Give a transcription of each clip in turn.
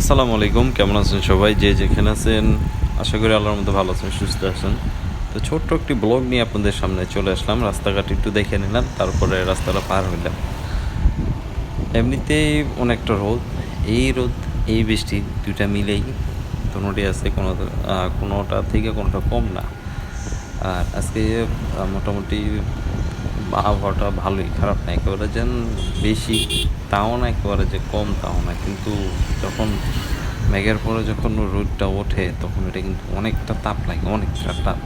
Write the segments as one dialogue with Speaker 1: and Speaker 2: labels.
Speaker 1: আসসালামু আলাইকুম, কেমন আছেন সবাই? যে যেখানে আছেন, আশা করি আল্লাহর মধ্যে ভালো আছেন, সুস্থ আছেন। তো ছোট্ট একটি ব্লগ নিয়ে আপনাদের সামনে চলে আসলাম। রাস্তাঘাট একটু দেখে নিলাম, তারপরে রাস্তাটা পার হইলাম। এমনিতেই অনেকটা রোদ। এই রোদ, এই বৃষ্টি দুইটা মিলেই দুটোটি আছে, কোনো কোনোটা থেকে কোনোটা কম না। আর আজকে মোটামুটি আবহাওয়াটা ভালোই, খারাপ না, একেবারে যেন বেশি। তাও না, একেবারে যে কম, তাও না। কিন্তু যখন মেঘের পরে যখন রোদটা ওঠে, তখন এটা কিন্তু অনেকটা তাপ লাগে, অনেকটা তাপ।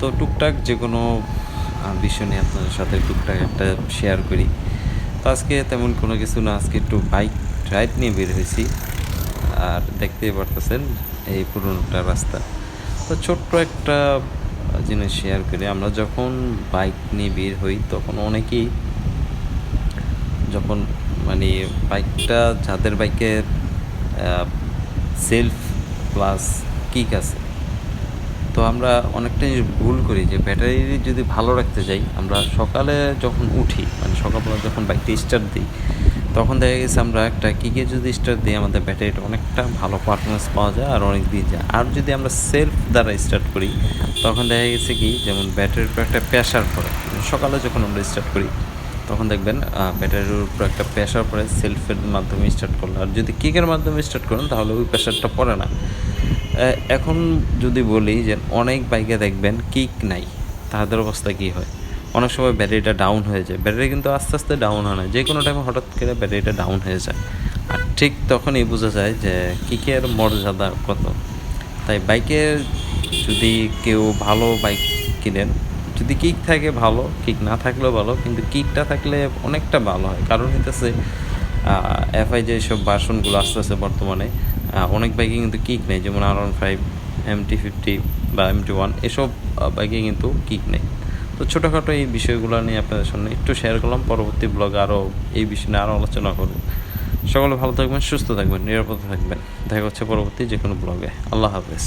Speaker 1: তো টুকটাক যে কোনো বিষয় নিয়ে আপনাদের সাথে টুকটাক একটা শেয়ার করি। তো আজকে তেমন কোনো কিছু না, আজকে একটু বাইক রাইড নিয়ে বের হয়েছি। আর দেখতেই পারতেছেন এই পুরোনোটা রাস্তা। তো ছোট্ট একটা জিনিস শেয়ার করি। আমরা যখন বাইক নিয়ে বের হই, তখন অনেকেই যখন মানে বাইকটা যাদের বাইকে সেলফ প্লাস কিক আছে, তো আমরা অনেকটা জিনিস ভুল করি যে ব্যাটারি যদি ভালো রাখতে যাই, আমরা সকালে যখন উঠি মানে সকালবেলা যখন বাইকটা স্টার্ট দিই তখন দেখা গেছে আমরা একটা কিকে যদি স্টার্ট দিই আমাদের ব্যাটারিটা অনেকটা ভালো পারফরমেন্স পাওয়া যায় আর অনেক দিন যায়। আর যদি আমরা সেলফ দ্বারা স্টার্ট করি, তখন দেখা গেছে কি, যেমন ব্যাটারির উপর একটা প্রেশার পড়ে। সকালে যখন আমরা স্টার্ট করি, তখন দেখবেন ব্যাটারির উপর একটা প্রেশার পড়ে সেলফের মাধ্যমে স্টার্ট করলে। আর যদি কিকের মাধ্যমে স্টার্ট করেন, তাহলে ওই প্রেশারটা পড়ে না। এখন যদি বলি যে অনেক বাইকে দেখবেন কিক নাই, তাদের অবস্থা কী হয়? অনেক সময় ব্যাটারিটা ডাউন হয়ে যায়। ব্যাটারি কিন্তু আস্তে আস্তে ডাউন হয় না। যে কোনো টাইমে হঠাৎ করে ব্যাটারিটা ডাউন হয়ে যায়। আর ঠিক তখনই বোঝা যায় যে কিকের মর্যাদা কত। তাই বাইকের যদি কেউ ভালো বাইক কিনেন, যদি কিক থাকে ভালো, কিক না থাকলেও ভালো, কিন্তু কিকটা থাকলে অনেকটা ভালো হয়। কারণ হইতেছে এফআই যে সব বাসনগুলো আস্তে আস্তে বর্তমানে অনেক বাইকে কিন্তু কিক নেই। যেমন R one five M T fifty বা এম টি ওয়ান এসব বাইকে কিন্তু কিক নেই। তো ছোটোখাটো এই বিষয়গুলো নিয়ে আপনাদের সামনে একটু শেয়ার করলাম। পরবর্তী ব্লগে আরও এই বিষয় নিয়ে আরও আলোচনা করব। সকলে ভালো থাকবেন, সুস্থ থাকবেন, নিরাপদ থাকবেন। দেখা হচ্ছে পরবর্তী যে কোনো ব্লগে আল্লাহ হাফেজ।